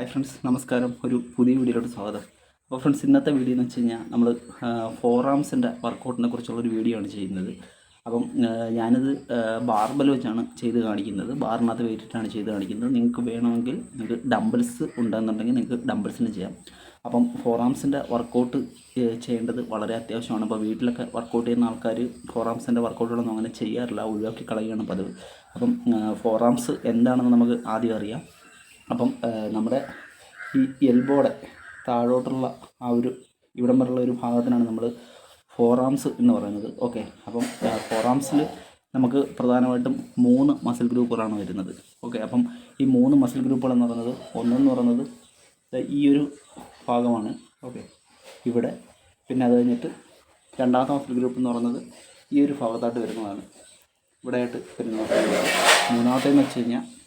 Hi friends നമസ്കാരം. ഒരു പുതിയ വീഡിയോയിലോട്ട് സ്വാഗതം. അപ്പോൾ ഫ്രണ്ട്സ് ഇന്നത്തെ വീഡിയോ എന്ന് വെച്ച് കഴിഞ്ഞാൽ നമ്മൾ ഫോർ ആംസിന്റെ വർക്കൗട്ടിനെ കുറിച്ചുള്ളൊരു വീഡിയോ ആണ് ചെയ്യുന്നത്. അപ്പം ഞാനിത് ബാർബൽ വെച്ചാണ് ചെയ്ത് കാണിക്കുന്നത്. ബാറിനകത്ത് വെയിറ്റിട്ടാണ് ചെയ്ത് കാണിക്കുന്നത്. നിങ്ങൾക്ക് വേണമെങ്കിൽ നിങ്ങൾക്ക് ഡംബിൾസ് ഉണ്ടെന്നുണ്ടെങ്കിൽ നിങ്ങൾക്ക് ഡംബിൾസിന് ചെയ്യാം. അപ്പം ഫോർ ആംസിന്റെ വർക്കൗട്ട് ചെയ്യേണ്ടത് വളരെ അത്യാവശ്യമാണ്. അപ്പോൾ വീട്ടിലൊക്കെ വർക്കൗട്ട് ചെയ്യുന്ന ആൾക്കാർ ഫോർ ആംസിന്റെ വർക്കൗട്ടുകളൊന്നും അങ്ങനെ ചെയ്യാറില്ല. ഒഴിവാക്കി കളയുകയാണ് പതിവ്. അപ്പം ഫോറാംസ് എന്താണെന്ന് നമുക്ക് ആദ്യം അറിയാം. അപ്പം നമ്മുടെ ഈ എൽബോടെ താഴോട്ടുള്ള ആ ഒരു ഇവിടം വരെയുള്ള ഒരു ഭാഗത്തിനാണ് നമ്മൾ ഫോറാംസ് എന്ന് പറയുന്നത്. ഓക്കെ. അപ്പം ഫോറാംസിൽ നമുക്ക് പ്രധാനമായിട്ടും മൂന്ന് മസിൽ ഗ്രൂപ്പുകളാണ് വരുന്നത്. ഓക്കെ. അപ്പം ഈ മൂന്ന് മസിൽ ഗ്രൂപ്പുകളെന്ന് പറയുന്നത് ഒന്നെന്ന് പറയുന്നത് ഈ ഒരു ഭാഗമാണ്. ഓക്കെ. ഇവിടെ പിന്നെ അത് കഴിഞ്ഞിട്ട് രണ്ടാമത്തെ മസിൽ ഗ്രൂപ്പ് എന്ന് പറയുന്നത് ഈ ഒരു ഭാഗത്തായിട്ട് വരുന്നതാണ്. ഇവിടെയായിട്ട് വരുന്നതാണ്. മൂന്നാമത്തേന്ന് വെച്ച് കഴിഞ്ഞാൽ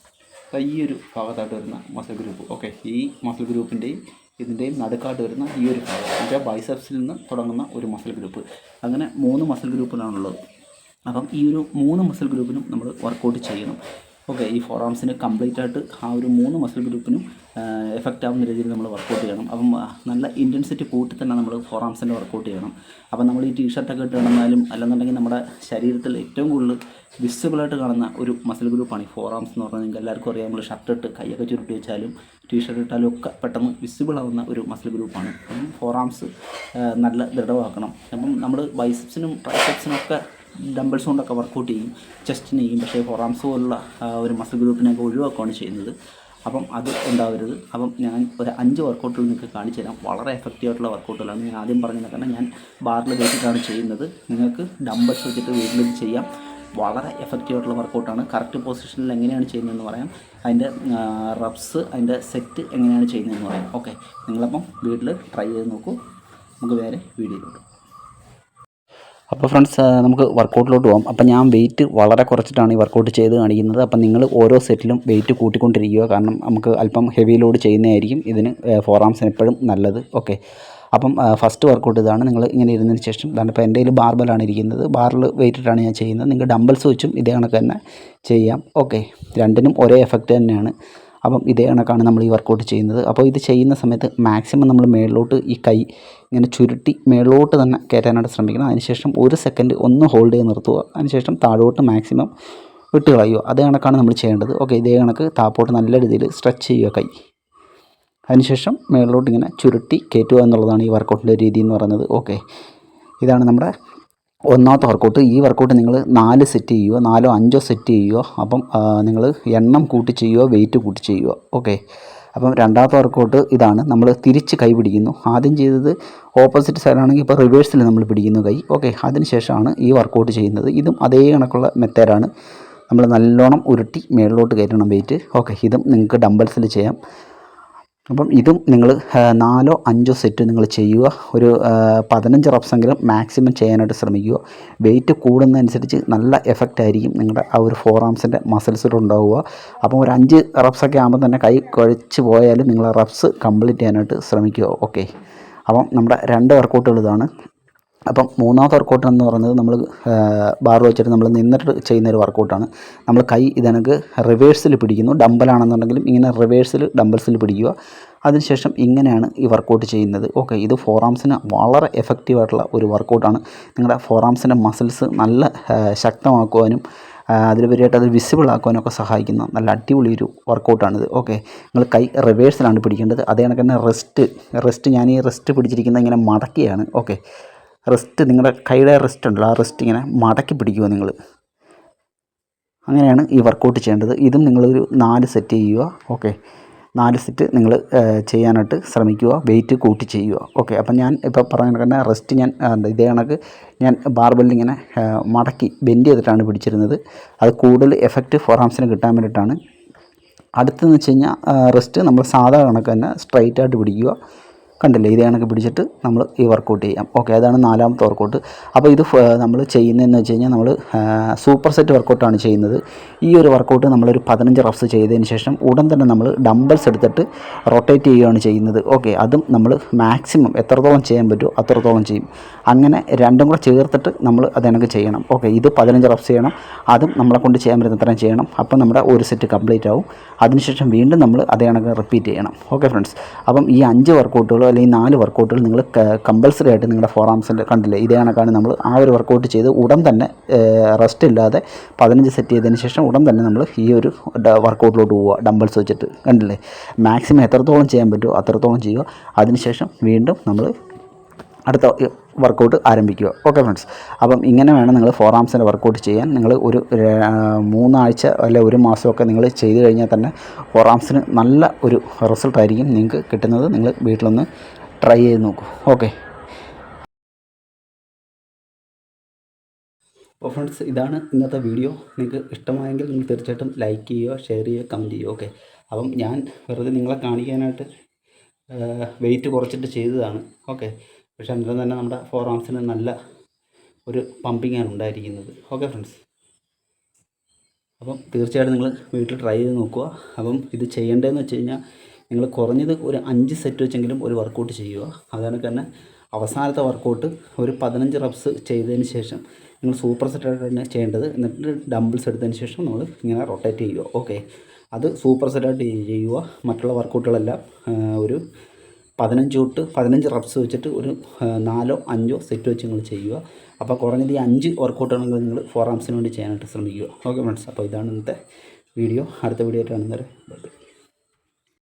ഈ ഒരു ഭാഗത്തായിട്ട് വരുന്ന മസിൽ ഗ്രൂപ്പ് ഓക്കെ ഈ മസിൽ ഗ്രൂപ്പിന്റെയും ഇതിന്റെയും നടുക്കായിട്ട് വരുന്ന ഈ ഒരു ഭാഗം. എന്റെ ബൈസെപ്സിൽ നിന്ന് തുടങ്ങുന്ന ഒരു മസിൽ ഗ്രൂപ്പ് അങ്ങനെ മൂന്ന് മസിൽ ഗ്രൂപ്പിലാണുള്ളത് അപ്പം ഈ ഒരു മൂന്ന് മസിൽ ഗ്രൂപ്പിനും നമ്മൾ വർക്കൗട്ട് ചെയ്യണം. ഓക്കെ ഈ ഫോർ ആംസിന് കംപ്ലീറ്റ് ആയിട്ട് ആ ഒരു മൂന്ന് മസിൽ ഗ്രൂപ്പിനും എഫക്റ്റ് ആവുന്ന രീതിയിൽ നമ്മൾ വർക്കൗട്ട് ചെയ്യണം. അപ്പം നല്ല ഇന്റൻസിറ്റി കൂട്ടി തന്നെ നമ്മൾ ഫോർ ആംസിന്റെ വർക്കൗട്ട് ചെയ്യണം. അപ്പം നമ്മൾ ഈ ടീഷർട്ടൊക്കെ ഇട്ട് കിടന്നാലും അല്ലെന്നുണ്ടെങ്കിൽ നമ്മുടെ ശരീരത്തിൽ ഏറ്റവും കൂടുതൽ വിസിബിളായിട്ട് കാണുന്ന ഒരു മസിൽ ഗ്രൂപ്പാണ് ഈ ഫോർ ആംസ് എന്ന് പറഞ്ഞാൽ നിങ്ങൾക്ക് എല്ലാവർക്കും അറിയാം. നമ്മൾ ഷർട്ട് ഇട്ട് കൈയൊക്കെ ചുരുട്ടി വെച്ചാലും ടീഷർട്ട് ഇട്ടാലും ഒക്കെ പെട്ടെന്ന് വിസിബിൾ ആവുന്ന ഒരു മസിൽ ഗ്രൂപ്പാണ് അപ്പം ഫോർ ആംസ് നല്ല ദൃഢമാക്കണം. അപ്പം നമ്മൾ ബൈസെപ്സിനും ട്രൈസെപ്സിനും ഒക്കെ ഡംബിൾസ് കൊണ്ടൊക്കെ വർക്കൗട്ട് ചെയ്യും ചെസ്റ്റിന് ചെയ്യും പക്ഷേ ഫോറാംസ് പോലുള്ള ഒരു മസിൽ ഗ്രൂപ്പിനെയൊക്കെ ഒഴിവാക്കുകയാണ് ചെയ്യുന്നത്. അപ്പം അത് ഉണ്ടാവരുത്. അപ്പം ഞാൻ ഒരു അഞ്ച് വർക്കൗട്ടുകൾ നിങ്ങൾക്ക് കാണിച്ചു തരാം. വളരെ എഫക്റ്റീവ് ആയിട്ടുള്ള വർക്കൗട്ടുകളാണ് ഞാൻ ആദ്യം പറഞ്ഞത് കാരണം ഞാൻ ബാറിൽ വെച്ചിട്ടാണ് ചെയ്യുന്നത്. നിങ്ങൾക്ക് ഡംബിൾസ് വെച്ചിട്ട് വീട്ടിൽ ചെയ്യാം. വളരെ എഫക്റ്റീവ് ആയിട്ടുള്ള വർക്കൗട്ടാണ് കറക്റ്റ് പൊസിഷനിൽ എങ്ങനെയാണ് ചെയ്യുന്നതെന്ന് പറയാം. അതിന്റെ റബ്സ് അതിന്റെ സെറ്റ് എങ്ങനെയാണ് ചെയ്യുന്നതെന്ന് പറയാം. ഓക്കെ നിങ്ങളപ്പം വീട്ടിൽ ട്രൈ ചെയ്ത് നോക്കൂ. നമുക്ക് വേറെ വീഡിയോയിലോട്ട് അപ്പോൾ ഫ്രണ്ട്സ് നമുക്ക് വർക്കൗട്ടിലോട്ട് പോകാം അപ്പോൾ ഞാൻ വെയിറ്റ് വളരെ കുറച്ചിട്ടാണ് ഈ വർക്കൗട്ട് ചെയ്ത് കാണിക്കുന്നത്. അപ്പം നിങ്ങൾ ഓരോ സെറ്റിലും വെയിറ്റ് കൂട്ടിക്കൊണ്ടിരിക്കുക. കാരണം നമുക്ക് അല്പം ഹെവി ലോഡ് ചെയ്യുന്നതായിരിക്കും. ഇതിന് ഫോർ ആംസിന് എപ്പോഴും നല്ലത്. ഓക്കെ അപ്പം ഫസ്റ്റ് വർക്കൗട്ട് ഇതാണ്. നിങ്ങൾ ഇങ്ങനെ ഇരുന്നതിന് ശേഷം ഇപ്പോൾ എന്റെ കയ്യിൽ ബാർബലാണ് ഇരിക്കുന്നത്. ബാറിൽ വെയിറ്റിട്ടാണ് ഞാൻ ചെയ്യുന്നത്. നിങ്ങൾ ഡംബിൾസ് വെച്ചും ഇതേ കണക്ക് തന്നെ ചെയ്യാം. ഓക്കെ രണ്ടിനും ഒരേ എഫക്റ്റ് തന്നെയാണ്. അപ്പം ഇതേ കണക്കാണ് നമ്മൾ ഈ വർക്കൗട്ട് ചെയ്യുന്നത്. അപ്പോൾ ഇത് ചെയ്യുന്ന സമയത്ത് മാക്സിമം നമ്മൾ മേളിലോട്ട് ഈ കൈ ഇങ്ങനെ ചുരുട്ടി മേളിലോട്ട് തന്നെ കയറ്റാനായിട്ട് ശ്രമിക്കണം. അതിനുശേഷം ഒരു സെക്കൻഡ് ഒന്ന് ഹോൾഡ് ചെയ്ത് നിർത്തുക. അതിനുശേഷം താഴോട്ട് മാക്സിമം വിട്ട് കളയുക. അതേ കണക്കാണ് നമ്മൾ ചെയ്യേണ്ടത്. ഓക്കെ ഇതേ കണക്ക് താപ്പോട്ട് നല്ല രീതിയിൽ സ്ട്രെച്ച് ചെയ്യുക കൈ. അതിനുശേഷം മേളിലോട്ട് ഇങ്ങനെ ചുരുട്ടി കയറ്റുക എന്നുള്ളതാണ് ഈ വർക്കൗട്ടിന്റെ രീതി എന്ന് പറയുന്നത്. ഓക്കെ ഇതാണ് നമ്മുടെ ഒന്നാമത്തെ വർക്കൗട്ട് ഈ വർക്കൗട്ട് നിങ്ങൾ നാല് സെറ്റ് ചെയ്യുക നാലോ അഞ്ചോ സെറ്റ് ചെയ്യുക അപ്പം നിങ്ങൾ എണ്ണം കൂട്ടി ചെയ്യുക വെയിറ്റ് കൂട്ടി ചെയ്യുക ഓക്കെ അപ്പം രണ്ടാമത്തെ വർക്കൗട്ട് ഇതാണ്. നമ്മൾ തിരിച്ച് കൈ പിടിക്കുന്നു. ആദ്യം ചെയ്തത് ഓപ്പോസിറ്റ് സൈഡാണെങ്കിൽ ഇപ്പോൾ റിവേഴ്സിൽ നമ്മൾ പിടിക്കുന്നു കൈ ഓക്കെ അതിനുശേഷമാണ് ഈ വർക്കൗട്ട് ചെയ്യുന്നത്. ഇതും അതേ കണക്കുള്ള മെത്തേഡാണ് നമ്മൾ നല്ലോണം ഉരുട്ടി മേളിലോട്ട് കയറ്റണം വെയിറ്റ് ഓക്കെ ഇതും നിങ്ങൾക്ക് ഡംബൽസിൽ ചെയ്യാം. അപ്പം ഇതും നിങ്ങൾ നാലോ അഞ്ചോ സെറ്റ് നിങ്ങൾ ചെയ്യുക. ഒരു പതിനഞ്ച് റപ്സെങ്കിലും മാക്സിമം ചെയ്യാനായിട്ട് ശ്രമിക്കുക. വെയിറ്റ് കൂടുന്നതനുസരിച്ച് നല്ല എഫക്റ്റ് ആയിരിക്കും നിങ്ങളുടെ ആ ഒരു ഫോർ ആംസിന്റെ മസിൽസിലുണ്ടാവുക അപ്പം ഒരു അഞ്ച് റബ്സൊക്കെ ആകുമ്പോൾ തന്നെ കൈ കുഴച്ച് പോയാലും നിങ്ങൾ റപ്സ് കംപ്ലീറ്റ് ചെയ്യാനായിട്ട് ശ്രമിക്കുക. ഓക്കെ അപ്പം നമ്മുടെ രണ്ട് വർക്കൗട്ടുകൾ ഇതാണ്. അപ്പം മൂന്നാമത്തെ വർക്കൗട്ട് എന്ന് പറയുന്നത് നമ്മൾ ബാർ വെച്ചിട്ട് നമ്മൾ നിന്നിട്ട് ചെയ്യുന്ന ഒരു വർക്കൗട്ടാണ് നമ്മൾ കൈ ഇതനക്ക് റിവേഴ്സിൽ പിടിക്കുന്നു. ഡമ്പലാണെന്നുണ്ടെങ്കിലും ഇങ്ങനെ റിവേഴ്സിൽ ഡംബൽസിൽ പിടിക്കുക. അതിനുശേഷം ഇങ്ങനെയാണ് ഈ വർക്കൗട്ട് ചെയ്യുന്നത്. ഓക്കെ ഇത് ഫോറാംസിന് വളരെ എഫക്റ്റീവ് ആയിട്ടുള്ള ഒരു വർക്കൗട്ടാണ് നിങ്ങളുടെ ഫോറാംസിന്റെ മസിൽസ് നല്ല ശക്തമാക്കുവാനും അതിലുപരിയായിട്ട് അത് വിസിബിൾ ആക്കുവാനൊക്കെ സഹായിക്കുന്ന നല്ല അടിപൊളി ഒരു വർക്കൗട്ടാണിത് ഓക്കെ നിങ്ങൾ കൈ റിവേഴ്സിലാണ് പിടിക്കേണ്ടത്. അതേ കണക്ക് തന്നെ റെസ്റ്റ് റെസ്റ്റ് ഞാൻ ഈ റെസ്റ്റ് പിടിച്ചിരിക്കുന്നത് ഇങ്ങനെ മടക്കിയാണ്. ഓക്കെ റെസ്റ്റ് നിങ്ങളുടെ കൈയുടെ റെസ്റ്റ് ഉണ്ടല്ലോ ആ റെസ്റ്റ് ഇങ്ങനെ മടക്കി പിടിക്കുക നിങ്ങൾ? അങ്ങനെയാണ് ഈ വർക്കൗട്ട് ചെയ്യേണ്ടത്. ഇതും നിങ്ങളൊരു നാല് സെറ്റ് ചെയ്യുക ഓക്കെ നാല് സെറ്റ് നിങ്ങൾ ചെയ്യാനായിട്ട് ശ്രമിക്കുക വെയിറ്റ് കൂട്ടി ചെയ്യുക ഓക്കെ അപ്പം ഞാൻ ഇപ്പോൾ പറഞ്ഞ കണക്ക് റെസ്റ്റ് ഞാൻ ഇതേ കണക്ക് ഞാൻ ഇങ്ങനെ മടക്കി ബെൻഡ് ചെയ്തിട്ടാണ് പിടിച്ചിരുന്നത്. അത് കൂടുതൽ എഫക്റ്റ് ഫോറാംസിന് കിട്ടാൻ വേണ്ടിയിട്ടാണ്. അടുത്തെന്ന് വെച്ച് കഴിഞ്ഞാൽ റെസ്റ്റ് നമ്മൾ സാധാ കണക്ക് തന്നെ സ്ട്രൈറ്റ് ആയിട്ട് പിടിക്കുക. കണ്ടില്ലേ? ഇതേ കണക്ക് പിടിച്ചിട്ട് നമ്മൾ ഈ വർക്കൗട്ട് ചെയ്യാം. ഓക്കെ അതാണ് നാലാമത്തെ വർക്കൗട്ട് അപ്പോൾ ഇത് നമ്മൾ ചെയ്യുന്നതെന്ന് വെച്ച് കഴിഞ്ഞാൽ നമ്മൾ സൂപ്പർ സെറ്റ് വർക്കൗട്ടാണ് ചെയ്യുന്നത്. ഈ ഒരു വർക്കൗട്ട് നമ്മളൊരു പതിനഞ്ച് റഫ്സ് ചെയ്തതിന് ശേഷം ഉടൻ തന്നെ നമ്മൾ ഡംബൽസ് എടുത്തിട്ട് റൊട്ടേറ്റ് ചെയ്യുകയാണ് ചെയ്യുന്നത്. ഓക്കെ അതും നമ്മൾ മാക്സിമം എത്രത്തോളം ചെയ്യാൻ പറ്റുമോ അത്രത്തോളം ചെയ്യും. അങ്ങനെ രണ്ടും കൂടെ ചേർത്തിട്ട് നമ്മൾ അതിനൊക്കെ ചെയ്യണം. ഓക്കെ ഇത് പതിനഞ്ച് റഫ്സ് ചെയ്യണം. അതും നമ്മളെ കൊണ്ട് ചെയ്യാൻ പറ്റുന്ന അത്രയും ചെയ്യണം. അപ്പോൾ നമ്മുടെ ഒരു സെറ്റ് കംപ്ലീറ്റ് ആവും. അതിനുശേഷം വീണ്ടും നമ്മൾ അതേ കണക്ക് റിപ്പീറ്റ് ചെയ്യണം. ഓക്കെ ഫ്രണ്ട്സ് അപ്പം ഈ അഞ്ച് വർക്കൗട്ടുകളോ അല്ലെങ്കിൽ നാല് വർക്കൗട്ടുകൾ നിങ്ങൾ കമ്പൽസറി ആയിട്ട് നിങ്ങളുടെ ഫോർ ആംസിൽ കണ്ടില്ലേ? ഇതേ കണക്കാണ് നമ്മൾ ആ ഒരു വർക്കൗട്ട് ചെയ്ത് ഉടൻ തന്നെ റെസ്റ്റ് ഇല്ലാതെ പതിനഞ്ച് സെറ്റ് ചെയ്തതിന് ശേഷം ഉടൻ തന്നെ നമ്മൾ ഈ ഒരു വർക്കൗട്ടിലോട്ട് പോവുക. ഡംബിൾസ് വെച്ചിട്ട് കണ്ടില്ലേ? മാക്സിമം എത്രത്തോളം ചെയ്യാൻ പറ്റുമോ അത്രത്തോളം ചെയ്യുക. അതിനുശേഷം വീണ്ടും നമ്മൾ അടുത്ത വർക്കൗട്ട് ആരംഭിക്കുക. ഓക്കെ ഫ്രണ്ട്സ് അപ്പം ഇങ്ങനെ വേണം നിങ്ങൾ ഫോർ ആംസിന്റെ വർക്കൗട്ട് ചെയ്യാൻ. നിങ്ങൾ ഒരു മൂന്നാഴ്ച അല്ലെ ഒരു മാസമൊക്കെ നിങ്ങൾ ചെയ്ത് കഴിഞ്ഞാൽ തന്നെ ഫോർ ആംസിന് നല്ല ഒരു റിസൾട്ട് ആയിരിക്കും നിങ്ങൾക്ക് കിട്ടുന്നത്. നിങ്ങൾ വീട്ടിലൊന്ന് ട്രൈ ചെയ്ത് നോക്കൂ. ഓക്കെ അപ്പോൾ ഫ്രണ്ട്സ് ഇതാണ് ഇന്നത്തെ വീഡിയോ നിങ്ങൾക്ക് ഇഷ്ടമായെങ്കിൽ നിങ്ങൾ തീർച്ചയായിട്ടും ലൈക്ക് ചെയ്യുക ഷെയർ ചെയ്യുക കമന്റ് ചെയ്യുക. ഓക്കെ അപ്പം ഞാൻ വെറുതെ നിങ്ങളെ കാണിക്കാനായിട്ട് വെയിറ്റ് കുറച്ചിട്ട് ചെയ്തതാണ്. ഓക്കെ പക്ഷേ അന്നേരം തന്നെ നമ്മുടെ ഫോർ ആംസിന് നല്ല ഒരു പമ്പിങ് ആണ് ഉണ്ടായിരിക്കുന്നത്. ഓക്കെ ഫ്രണ്ട്സ് അപ്പം തീർച്ചയായിട്ടും നിങ്ങൾ വീട്ടിൽ ട്രൈ ചെയ്ത് നോക്കുക. അപ്പം ഇത് ചെയ്യേണ്ടതെന്ന് വെച്ച് കഴിഞ്ഞാൽ നിങ്ങൾ കുറഞ്ഞത് ഒരു അഞ്ച് സെറ്റ് വെച്ചെങ്കിലും ഒരു വർക്കൗട്ട് ചെയ്യുക. അതുകൊണ്ട് തന്നെ അവസാനത്തെ വർക്കൗട്ട് ഒരു പതിനഞ്ച് റബ്സ് ചെയ്തതിന് ശേഷം നിങ്ങൾ സൂപ്പർ സെറ്റായിട്ട് തന്നെ ചെയ്യേണ്ടത്. എന്നിട്ട് ഡംബിൾസ് എടുത്തതിന് ശേഷം നമ്മൾ ഇങ്ങനെ റൊട്ടേറ്റ് ചെയ്യുക. ഓക്കെ അത് സൂപ്പർ സെറ്റായിട്ട് ചെയ്യുക. മറ്റുള്ള വർക്കൗട്ടുകളെല്ലാം ഒരു പതിനഞ്ച് തൊട്ട് പതിനഞ്ച് റബ്സ് വെച്ചിട്ട് ഒരു നാലോ അഞ്ചോ സെറ്റ് വെച്ച് നിങ്ങൾ ചെയ്യുക. അപ്പോൾ കുറഞ്ഞത് ഈ അഞ്ച് വർക്കൗട്ടാണെങ്കിൽ നിങ്ങൾ ഫോർ ആംസിന് വേണ്ടി ചെയ്യാനായിട്ട് ശ്രമിക്കുക. ഓക്കെ ഫ്രണ്ട്സ് അപ്പോൾ ഇതാണ് ഇന്നത്തെ വീഡിയോ അടുത്ത വീഡിയോ ആയിട്ട് കാണുന്നവരെ ബൈ